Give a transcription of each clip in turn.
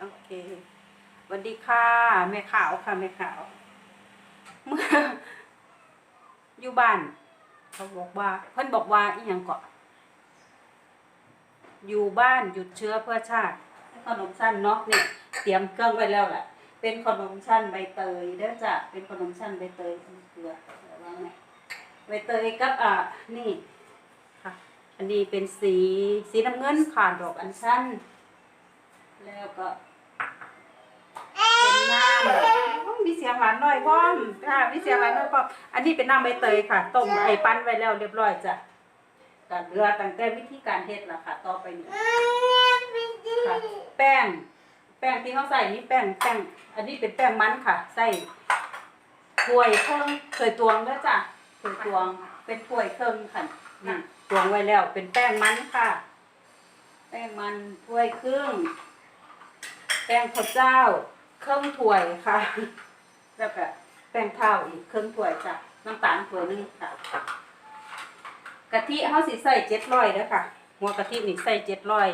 โอเคสวัสดีค่ะ แม่ขาวค่ะแม่ขาว เมื่อ อยู่บ้าน เขาบอกว่า เพิ่อนบอกว่าอีหยังเกาะอยู่บ้านหยุดเชื้อเพื่อชาติ ขนมชั้นเนาะเนี่ยเตรียมเครื่องไว้แล้วแหละเป็นขนมชั้นใบเตยเด้อจ้ะเป็นขนมชั้นใบเตยเกลืออะไรว่าไงใบเตยกับอะนี่ค่ะ อันนี้เป็นสีสีน้ำเงินขาดดอกอัญชัน แล้วก็เป็นน้ำมีเสียงหวานหน่อยพ่อมค่ะมีเสียงหวานหน่อยพ่อมอันนี้เป็นน้ำใบเตยค่ะต้มไอ้ปั้นไว้แล้วเรียบร้อยจ้ะก็เหลือตั้งแต่วิธีการเฮ็ดล่ะค่ะ ต่อไปนี้ค่ะแป้ง แป้งที่เขาใส่นี่แป้งแป้งอันนี้เป็นแป้งมันค่ะ ใส่ถ้วยเครื่องเคยตวงด้วยจ้ะเคยตวงเป็นถ้วยเครื่องค่ะนี่ตวงไว้แล้วเป็นแป้งมันค่ะ แป้งมันถ้วยครึ่งแป้งข้าวเจ้า เครื่องถ้วยค่ะ แล้วก็แป้งข้าวอีกเครื่องถ้วยจ้ะน้ำตาลถ้วยหนึงค่ะ กะทิเฮาสิใส่เจ็ดร้อยเด้อค่ะ หัวกะทินี่ใส่เจ็ดร้อย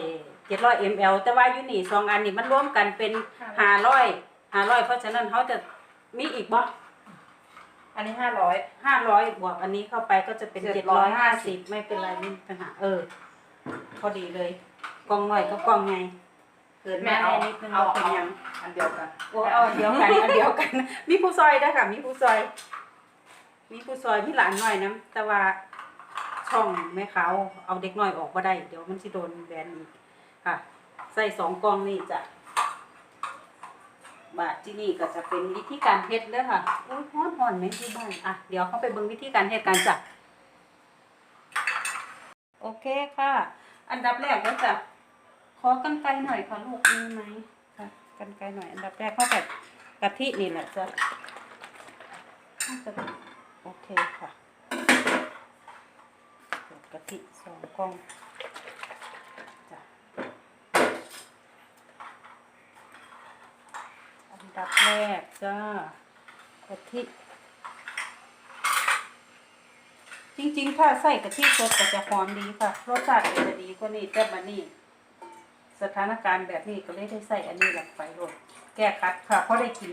เจ็ดร้อยมลแต่ว่าอยู่นี่สองอันนี่มันรวมกันเป็นห้าร้อยห้าร้อยเพราะฉะนั้นเขาจะมีอีกบ่อันนี้ห้าร้อยห้าร้อยบวกอันนี้เข้าไปก็จะเป็นเจ็ดร้อยห้าสิบ750ไม่เป็นไรไม่มีปัญหาเออ พอดีเลยกล่องหน่อยก็กล่องไงเกิดแม่แม่เอาเอานิดนึงเอาเราเป็นเอาหยังอันเดียวกันโอ้เอาเดียวกันอันเดียวกัน มีผู้ซอยด้วยค่ะ มีผู้ซอย มีผู้ซอยมีหลานหน่อยนะแต่ว่าช่องแม่เขาเอาเด็กน้อยออกก็ได้ เดี๋ยวมันสิโดนแบนอีกค่ะ ใส่สองกล่องนี่จ้ะบาทที่นี่ก็จะเป็นวิธีการเฮ็ดเด้อค่ะโอ้ยฮ้อนฮ้อนไหมที่บ้านอะเดี๋ยวเข้าไปเบิ่งวิธีการเฮ็ดกันจ้ะโอเคค่ะ อันดับแรกก็จะ ขอกันไกลหน่อยค่ะลูกมีไหมค่ะกันไกลหน่อย อันดับแรกเข้าแบบกะทินี่แหละจะน่าจะโอเคค่ะกะทิสองกล่องจ้ะอันดับแรกจ้ากะทิจริงๆ ถ้าใส่กะทิสดก็จะหอมดีค่ะ รสชาติก็จะดีกว่านี้แต่มานี่ สถานการณ์แบบนี้ก็เลยได้ใส่อันนี้หลงไปโลดแก้คัดค่ะเพราะได้กิน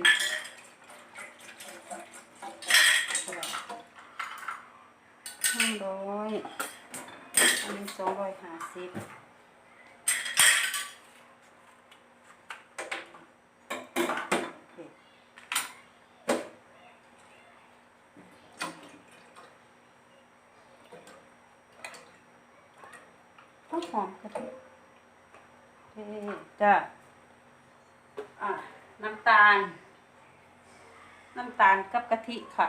ห้าร้อยอันนี้สองร้อยห้าสิบต้องหอมกะทิโอ เคจ้ะอะน้ำตาล น้ำตาลกับกะทิค่ะ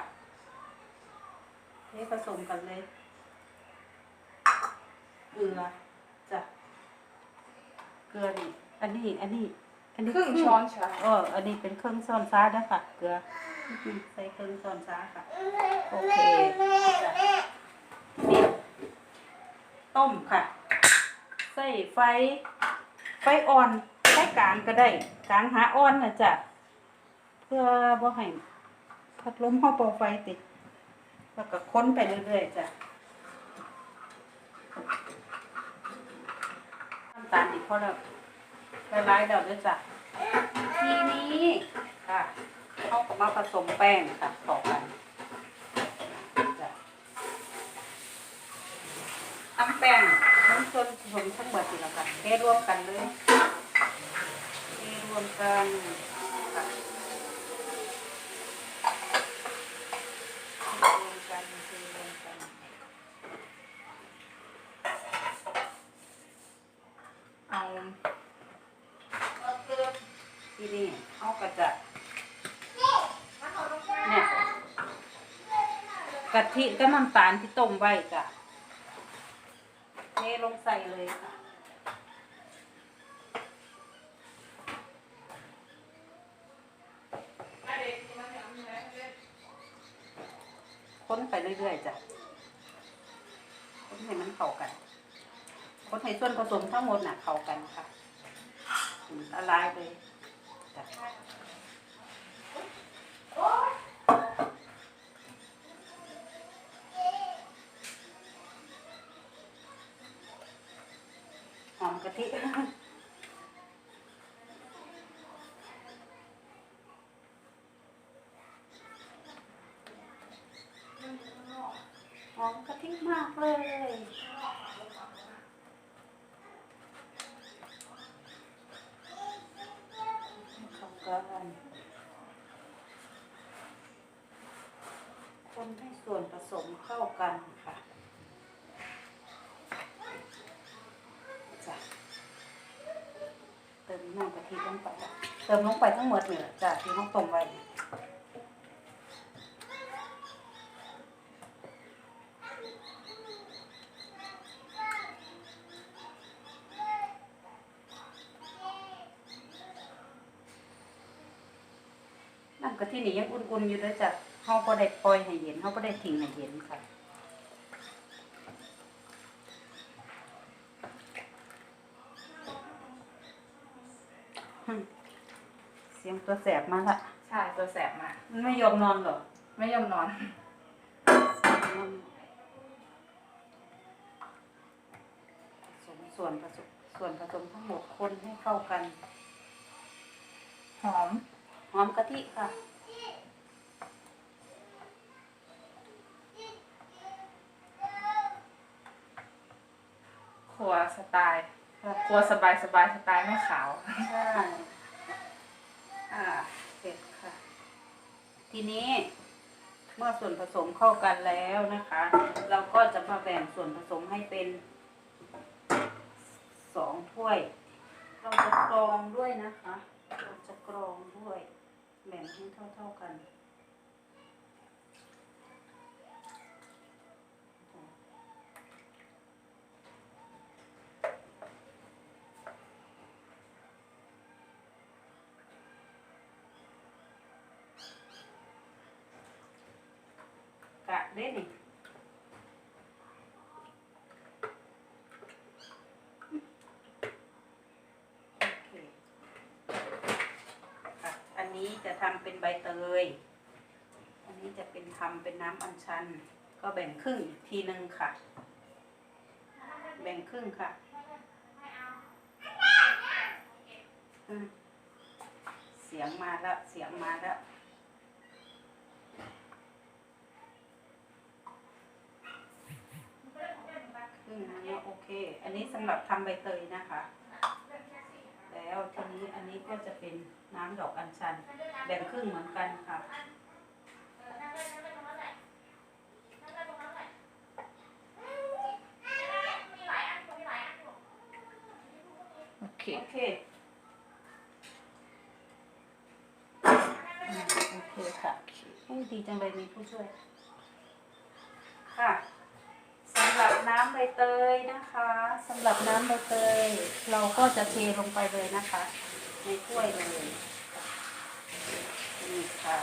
เทผสมกันเลยเกลือจ้ะเกลือนี่อันนี้ อันนี้ อันนี้ครึ่งช้อนชาเอออันนี้เป็นเครื่องซ้อนซ้าด้วยค่ะ เกลือใส่เครื่องซ้อนซ้าค่ะ โอเคจ้ะนี่ต้มค่ะ ใส่ไฟไฟอ่อนไฟกลางก็ได้กลางหาอ่อนนะจ๊ะเพื่อบ่ให้พัดลมเข้าเป่าไฟติด แล้วก็ค้นไปเรื่อยๆจ้ะน้ำตาลอีกพอแล้วละลายแล้วด้วยจ้ะทีนี้ค่ะเอากมาผสมแป้งค่ะต่อกันจ้ะตำแป้ง ส่วนผสมทั้งหมดสิละค่ะเทรวมกันเลยเทรวมกันค่ะเทรวมกันเรวมกันเอาทีนี้เอากระจะเนี่ยกะทิกับน้ำตาลที่ต้มไว้จ้ะ เทลงใส่เลยค่ะค้นไปเรื่อยๆจ้ะค้นให้มันเข้ากันค้นให้ส่วนผสมทั้งหมดน่ะเข้ากันค่ะละลายเลยจ้ะ หอมกะทิ มากเลยเข้ากันคนให้ ส่วนผสมเข้ากันค่ะจ้ะเติมน้ำกะทิลงไปเติมลงไปทั้งหมดเลยจ้ะที่ห้องต้มไว้น้ำกะทินี่ยังอุ่นๆอยู่ด้วยจ้ะ เฮาบ่ได้ปล่อยให้เย็นเฮาบ่ได้ทิ้งให้เย็นค่ะหึเสียงตัวแสบมาละใช่ตัวแสบมากมันไม่ยอมนอนเหรอไม่ยอมนอนผสมส่วนผสมส่วนผสมทั้งหมดคนให้เข้ากัน หอม หอมกะทิค่ะ ครัวสไตล์ ครัวสบายสบายสไตล์ไม่ขาว ใช่อ่าเสร็จค่ะ ทีนี้เมื่อส่วนผสมเข้ากันแล้วนะคะ เราก็จะมาแบ่งส่วนผสมให้เป็นสองถ้วย เราจะกรองด้วยนะคะ เราจะกรองด้วย แบ่งให้เท่าๆกัน กะได้นี่อันนี้จะทำเป็นใบเตย อันนี้จะเป็นทำเป็นน้ำอัญชัน ก็แบ่งครึ่งทีหนึ่งค่ะ แบ่งครึ่งค่ะเสียงมาแล้ว เสียงมาแล้ว ครึ่งอันนี้โอ เค อันนี้สำหรับทำใบเตยนะคะ แล้วทีนี้อันนี้ก็จะเป็นน้ำดอกอัญชัน แบ่งครึ่งเหมือนกันค่ะโอเคโอเคอืมโอเคค่ะโอ้ยดีจังเลยมีผู้ช่วย ค่ะสำหรับน้ำ ใบเตยนะคะสำหรับน้ำใบเตยเราก็จะเทลงไปเลยนะคะ ในถ้วยเลยนี่ค่ะ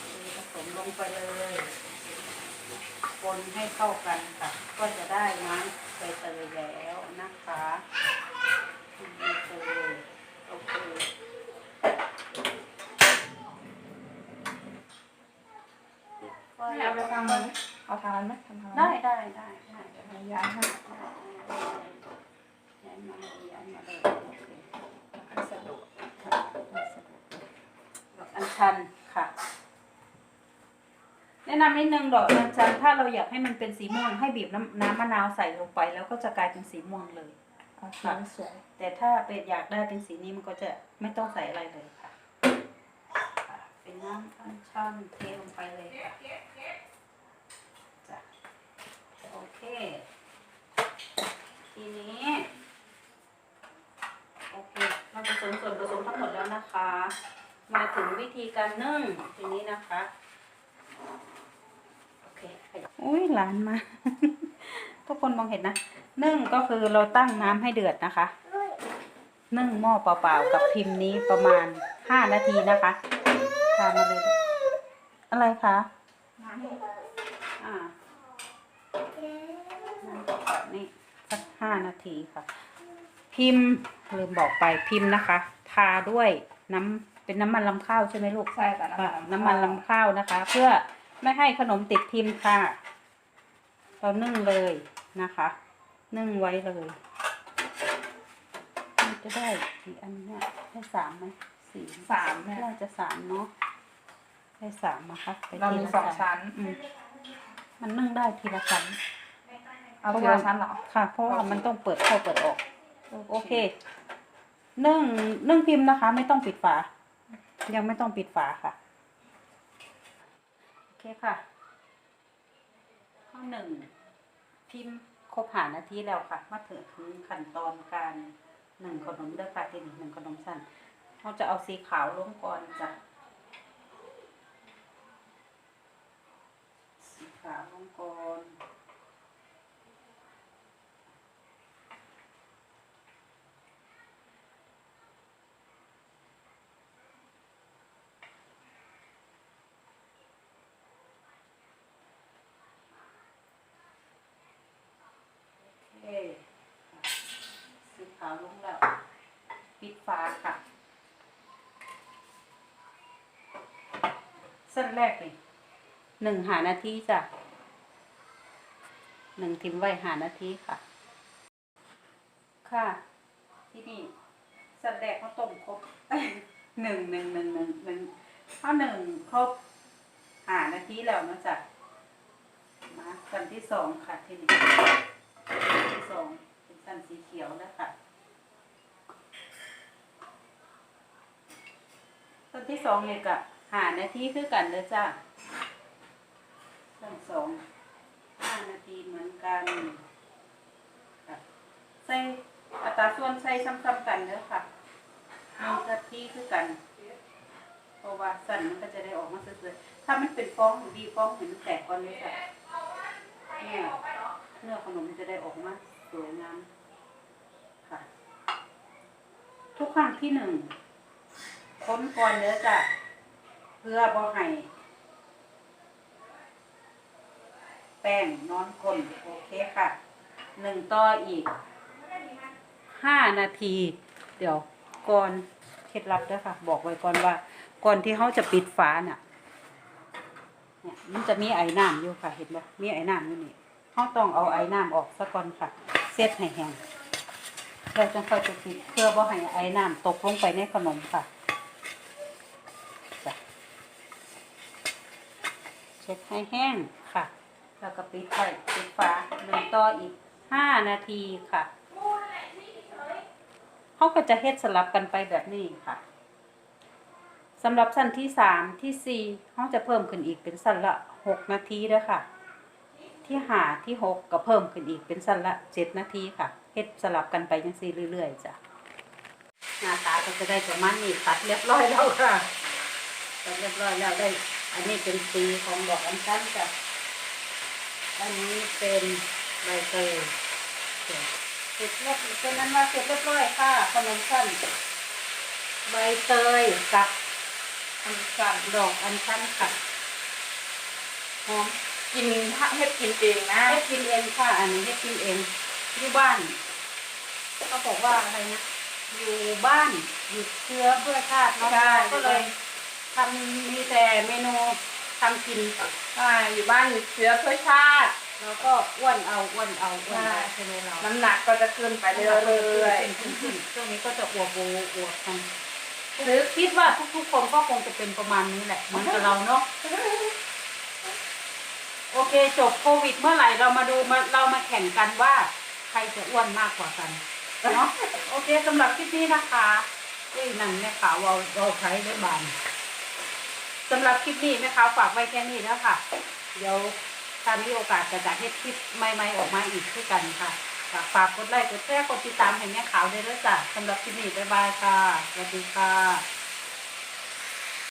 เทผสมลงไปเลยคนให้เข้ากันค่ะ ก็จะได้น้ำใบเตยแล้วนะคะใบเตยโอเคไม่เอาไปทางนั้นเอาทางนั้นไหมทำทางนั้นได้ได้ได้ได้ได้ ย้ายให้ย้ายมาเลยย้ายมาเลยโอเคให้สะดวกค่ะไม่สะดวกดอกอัญชันค่ะ แนะนำนิดนึงดอกอัญชันถ้าเราอยากให้มันเป็นสีม่วงให้บีบน้ำน้ำมะนาวใส่ลงไป แล้วก็จะกลายเป็นสีม่วงเลย เอาสีสวยแต่ถ้าเป็นอยากได้เป็นสีนี้มันก็จะไม่ต้องใส่อะไรเลยค่ะค่ะเป็นน้ำอัญชันเทลงไปเลยค่ะจ้ะโอเค ทีนี้ โอเค เราผสมส่วนผสมทั้งหมดแล้วนะคะ มาถึงวิธีการนึ่งทีนี้นะคะ โอเคอุ้ยหลานมา ทุกคนมองเห็นนะ นึ่งก็คือเราตั้งน้ำให้เดือดนะคะ นึ่งหม้อเปล่าๆกับพิมพ์นี้ประมาณห้านาทีนะคะทานมาเลย อะไรคะน้ำ อ่าน้ำเปล่าๆนี่ สักห้านาทีค่ะ พิมพ์ลืมบอกไปพิมพ์นะคะ ทาด้วยน้ำเป็นน้ำมันลำข้าวใช่ไหมลูกใช่ค่ะค่ะน้ำมันลำข้าวนะคะ เพื่อไม่ให้ขนมติดพิมพ์ค่ะ เรานึ่งเลยนะคะ นึ่งไว้เลยมันจะได้กี่อันเนี่ยได้สามไหมสี่สามเนี่ยน่าจะสามเนาะได้สามนะคะไปเรามีทีละสองชั้นอืมมันนึ่งได้ทีละชั้น เอาทีละชั้นเหรอ ค่ะ เพราะว่ามันต้องเปิดเข้าเปิดออก โอเค นึ่งนึ่งพิมพ์นะคะ ไม่ต้องปิดฝา ยังไม่ต้องปิดฝาค่ะ โอเคค่ะ ข้อหนึ่งพิมพ์ครบหานาทีแล้วค่ะ มาถึงขั้นตอนการหนึ่งขนมเด้อค่ะที่นี่หนึ่งขนมสั้นเราจะเอาสีขาวลงก่อนจ้ะสีขาวลงก่อน โอเคค่ะสีขาวลงแล้ว ปิดฝาค่ะเส้นแรกเลยหนึ่งหานาทีจ้ะหนึ่งทิมไว้หานาทีค่ะ ค่ะ ที่นี่เส้นแรกเขาต้มครบหนึ่งหนึ่งหนึ่งหนึ่งหนึ่งถ้าหนึ่งครบหานาทีแล้วเนอะจ๊ะมาขั้นที่สองค่ะที่นี่ขั้นที่สองเป็นขั้นสีเขียวแล้วค่ะ ขั้นที่สองเลยกะหานาทีคือกันเลยจ้ะขั้นสองห้านาทีเหมือนกันใส่อัตราส่วนใส่ซ้ำๆกันเด้อค่ะหนึ่งนาทีคือกันเพราะว่าสั่นมันก็จะได้ออกมาสวยๆถ้ามันเป็นฟองดีฟองเห็นมันแตกก่อนเลยค่ะเนี่ยเนื้อขนมมันจะได้ออกมาสวยงามค่ะ ทุกครั้งที่หนึ่ง ค้นก่อนเนื้อจ้ะเพื่อบ่ให้แป้งนอนคนโอเคค่ะหนึ่งต่ออีกห้านาที เดี๋ยวก่อนเคล็ดลับด้อค่ะ บอกไว้ก่อนว่า ก่อนที่เขาจะปิดฝาน่ะเนี่ยมันจะมีไอ้น้ำอยู่ค่ะ เห็นบ่มีไอ้น้ำอยู่นี่เขาต้องเอาไอ้น้ำออกซะก่อนค่ะเซตให้แห้งเราจะค่อยจะปิดเพื่อบ่ให้ไอ้น้ำตกลงไปในขนมค่ะ ช็ดให้แห้งค่ะ แล้วก็ปิดไว้ปิดฝาหนึ่งต่ออีกห้านาทีค่ะเขาก็จะเฮ็ดสลับกันไปแบบนี้ค่ะสำหรับสั้นที่สามที่สี่เขาจะเพิ่มขึ้นอีกเป็นสั้นละหกนาทีด้อค่ะ ที่หาที่หกก็เพิ่มขึ้นอีกเป็นสั้นละเจ็ดนาทีค่ะเฮ็ดสลับกันไปยังสี่เรื่อยๆจ้ะหน้าตาก็จะได้ประมาณนี้ตัดเรียบร้อยแล้วค่ะตัดเรียบร้อยแล้วได้ อันนี้เป็นสีของดอกอัญชันจ้ะอันนี้เป็นใบเตยเสร็จเรียบเป็นนั้นว่าเสร็จเรียบร้อยค่ะขนมสั้นใบเตยกับอันชันดอกอันชันค่ะหอมกินถ้าเฮ็ดกินเองนะให้กินเองค่ะอันนี้ให้กินเองอยู่บ้านเขาบอกว่าอะไรนะอยู่บ้านหยุดเชื้อเพื่อชาติเนาะใช่ก็เลย ทำมีแต่เมนูทำกินใช่อยู่บ้านอยู่เชื้อเพื่อชาติแล้วก็อ้วนเอาอ้วนเอาอ้วนเอาใช่ใช่ไหมเราน้ำหนักก็จะขึ้นไปเรื่อยขึ้นขึ้นช่วงนี้ก็จะอวบโวอวบกันหรือคิดว่าทุกๆคนก็คงจะเป็นประมาณนี้แหละเหมือนกับเราเนาะโอเคจบโควิดเมื่อไหร่เรามาดูมาเรามาแข่งกันว่า ใครจะอ้วนมากกว่ากันเนาะโอเคสำหรับคลิปนี้นะคะที่นั่นแม่ขาวเราเราใช้ได้บาน สำหรับคลิปนี้แม่ขาฝากไว้แค่นี้แล้วค่ะ เดี๋ยวถ้ามีโอกาสจะจัดให้คลิปใหม่ๆออกมาอีกด้วยกันค่ะ ฝากฝากกดไลค์กดแชร์กดติดตามให้แม่ขาวด้วยด้วยจ้ะสำหรับคลิปนี้บ๊ายบายค่ะสวัสดีค่ะ